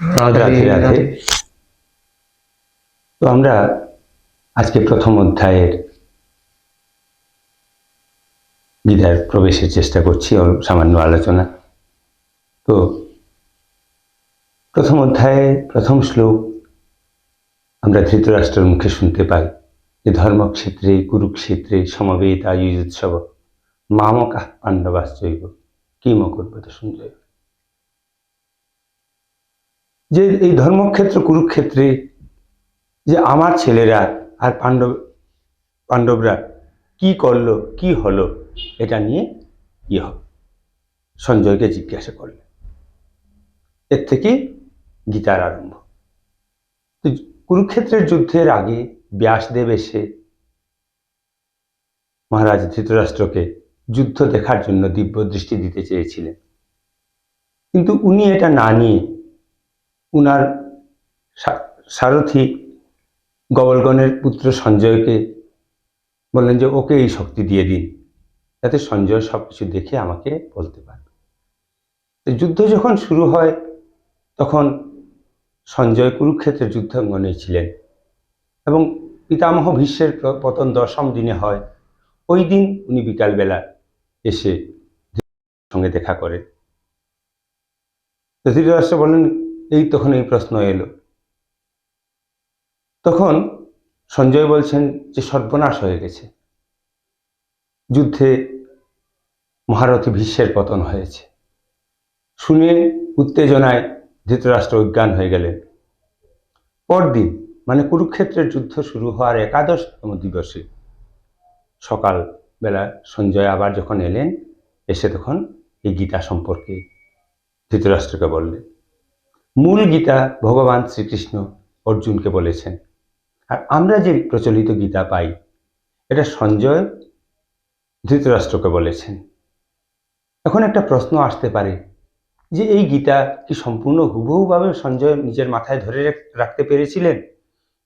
রাধে রাধে। তো আমরা আজকে প্রথম অধ্যায়ের গীতার প্রবেশের চেষ্টা করছি সামান্য আলোচনা। তো প্রথম অধ্যায়ে প্রথম শ্লোক আমরা ধৃতরাষ্ট্রের মুখে শুনতে পাই যে ধর্মক্ষেত্রে কুরুক্ষেত্রে সমবেত আয়ুজোৎসব মামকা পাণ্ডবাশ্চৈব। কি মকর্বত সঞ্জয় যে এই ধর্মক্ষেত্র, কুরুক্ষেত্রে যে আমার ছেলেরা আর পাণ্ডব, পাণ্ডবরা কি করল, কি হলো, এটা নিয়ে ইয়ে সঞ্জয়কে জিজ্ঞাসা করলেন। এর থেকে গীতার আরম্ভ। কুরুক্ষেত্রের যুদ্ধের আগে ব্যাসদেব এসে মহারাজ ধৃতরাষ্ট্রকে যুদ্ধ দেখার জন্য দিব্য দৃষ্টি দিতে চেয়েছিলেন। কিন্তু উনি এটা না নিয়ে উনার সারথি গবলগণের পুত্র সঞ্জয়কে বললেন যে, ওকে এই শক্তি দিয়ে দিন, যাতে সঞ্জয় সব কিছু দেখে আমাকে বলতে পারবে। যুদ্ধ যখন শুরু হয়, তখন সঞ্জয় কুরুক্ষেত্রের যুদ্ধাঙ্গনে ছিলেন এবং পিতামহ ভীষ্মের পতন দশম দিনে হয়। ওই দিন উনি বিকালবেলা এসে সঙ্গে দেখা করেন। ধৃতরাষ্ট্র বললেন এই তখন এই প্রশ্ন এলো। তখন সঞ্জয় বলছেন যে সর্বনাশ হয়ে গেছে। যুদ্ধে মহারথী ভীষ্মের পতন হয়েছে। শুনে উত্তেজনায় ধৃতরাষ্ট্র অজ্ঞান হয়ে গেলেন। পরদিন মানে কুরুক্ষেত্রের যুদ্ধ শুরু হওয়ার একাদশতম দিবসে সকালবেলা সঞ্জয় আবার যখন এলেন, এসে তখন এই গীতা সম্পর্কে ধৃতরাষ্ট্রকে বললেন। মূল গীতা ভগবান শ্রীকৃষ্ণ অর্জুনকে বলেছেন। আর আমরা যে প্রচলিত গীতা পাই, এটা সঞ্জয় ধৃতরাষ্ট্রকে বলেছেন। এখন একটা প্রশ্ন আসতে পারে যে এই গীতা কি সম্পূর্ণ হুবহুভাবে সঞ্জয় নিজের মাথায় ধরে রাখ- রাখতে পেরেছিলেন?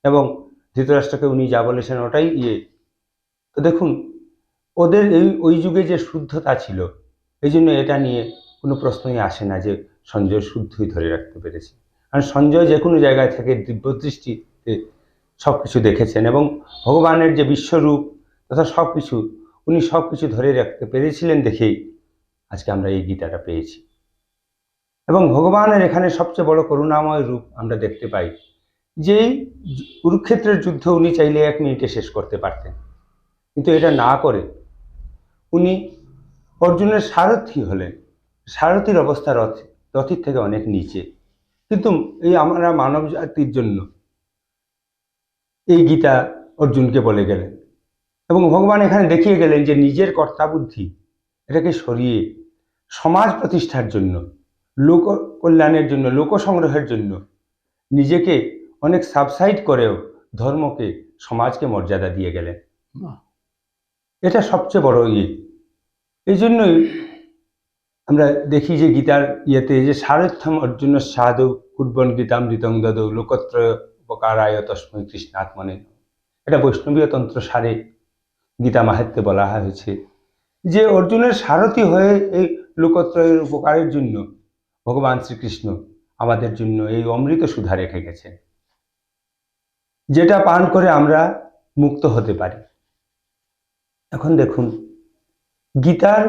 এবং ধৃতরাষ্ট্রকে উনি যা বলেছেন ওটাই ইয়ে। তো দেখুন, ওদের এই, ওই যুগে যে শুদ্ধতা ছিল, এই জন্য এটা নিয়ে কোনো প্রশ্নই আসে না যে সঞ্জয় শুদ্ধই ধরে রাখতে পেরেছে। কারণ সঞ্জয় যে কোনো জায়গায় থেকে, দিব্যদৃষ্টিতে সব কিছু দেখেছেন এবং ভগবানের যে বিশ্বরূপ তথা সব কিছু উনি সব কিছু ধরে রাখতে পেরেছিলেন দেখেই আজকে আমরা এই গীতাটা পেয়েছি। এবং ভগবানের এখানে সবচেয়ে বড় করুণাময় রূপ আমরা দেখতে পাই যে কুরুক্ষেত্রের যুদ্ধ উনি চাইলে এক মিনিটে শেষ করতে পারতেন। কিন্তু এটা না করে উনি অর্জুনের সারথি হলেন। সারথির অবস্থা রথ। রথির থেকে অনেক নিচে। কিন্তু এই আমরা মানব জাতির জন্য এই গীতা অর্জুনকে বলে গেলেন। এবং ভগবান এখানে দেখিয়ে গেলেন যে নিজের কর্তাবুদ্ধি এটাকে সরিয়ে সমাজ প্রতিষ্ঠার জন্য লোক কল্যাণের জন্য লোক সংগ্রহের জন্য নিজেকে অনেক সাবসাইড করেও ধর্মকে সমাজকে মর্যাদা দিয়ে গেলেন। এটা সবচেয়ে বড় ইয়ে। এই জন্যই দেখি যে গীতার ইয়েতে যে সারথ্যম অর্জুন সাধু কুর্বন গীতামৃতং দদৌ লোকত্রয় উপকারায় তস্মৈ কৃষ্ণাত্মনে। এটা বৈষ্ণবীয় তন্ত্র সারে গীতা মাহাত্মে বলা হয়েছে যে অর্জুনের সারথি হয়ে এই লোকত্রয়ের উপকারের জন্য ভগবান শ্রীকৃষ্ণ আমাদের জন্য এই অমৃত সুধা রেখে গেছেন, যেটা পান করে আমরা মুক্ত হতে পারি। এখন দেখুন, গীতার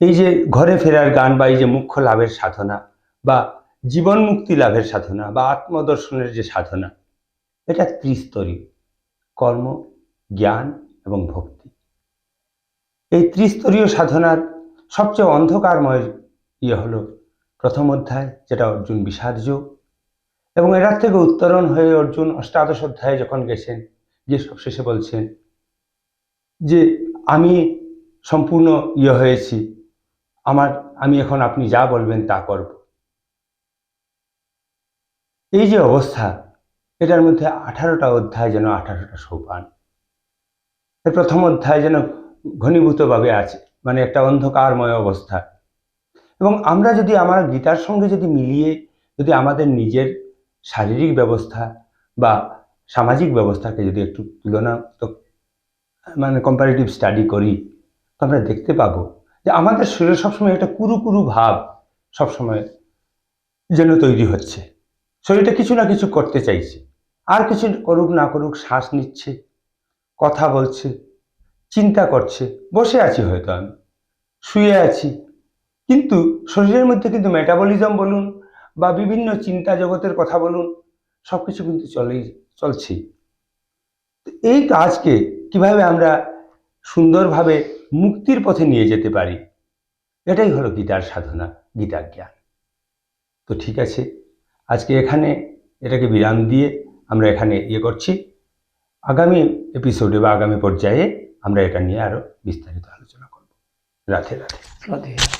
এই যে ঘরে ফেরার গান বা এই যে মুখ্য লাভের সাধনা বা জীবন মুক্তি লাভের সাধনা বা আত্মদর্শনের যে সাধনা, এটা ত্রিস্তরীয়, কর্ম, জ্ঞান এবং ভক্তি। এই ত্রিস্তরীয় সাধনার সবচেয়ে অন্ধকারময় ইয়ে হলো প্রথম অধ্যায়, যেটা অর্জুন বিষাদ যোগ। এবং এটার থেকে উত্তরণ হয়ে অর্জুন অষ্টাদশ অধ্যায়ে যখন গেছেন, গিয়ে সবশেষে বলছেন যে, আমি সম্পূর্ণ ইয়ে হয়েছি আমার, আমি এখন আপনি যা বলবেন তা করব। এই যে অবস্থা, এটার মধ্যে আঠারোটা অধ্যায় যেন আঠারোটা সোপান। প্রথম অধ্যায় যেন ঘনীভূতভাবে আছে মানে একটা অন্ধকারময় অবস্থা। এবং আমরা যদি আমার গীতার সঙ্গে যদি মিলিয়ে, যদি আমাদের নিজের শারীরিক ব্যবস্থা বা সামাজিক ব্যবস্থাকে যদি একটু তুলনা মানে কম্পারেটিভ স্টাডি করি, তো আমরা দেখতে পাবো যে আমাদের শরীরে সবসময় একটা কুরু কুরু ভাব সবসময় যেন তৈরি হচ্ছে। শরীরটা কিছু না কিছু করতে চাইছে। আর কিছু করুক না করুক, শ্বাস নিচ্ছে, কথা বলছে, চিন্তা করছে, বসে আছি হয়তো আমি, শুয়ে আছি। কিন্তু শরীরের মধ্যে কিন্তু মেটাবলিজম বলুন বা বিভিন্ন চিন্তা জগতের কথা বলুন সব কিছু কিন্তু চলেই চলছে এই কাজকে কীভাবে আমরা সুন্দরভাবে মুক্তির পথে নিয়ে যেতে পারি। এটাই হলো গীতার সাধনা, গীতার জ্ঞান। তো ঠিক আছে, আজকে এখানে এটাকে বিরাম দিয়ে আমরা এখানে ইয়ে করছি। আগামী এপিসোডে বা আগামী পর্যায়ে আমরা এটা নিয়ে আরও বিস্তারিত আলোচনা করব। রাধে রাধে। রাধে।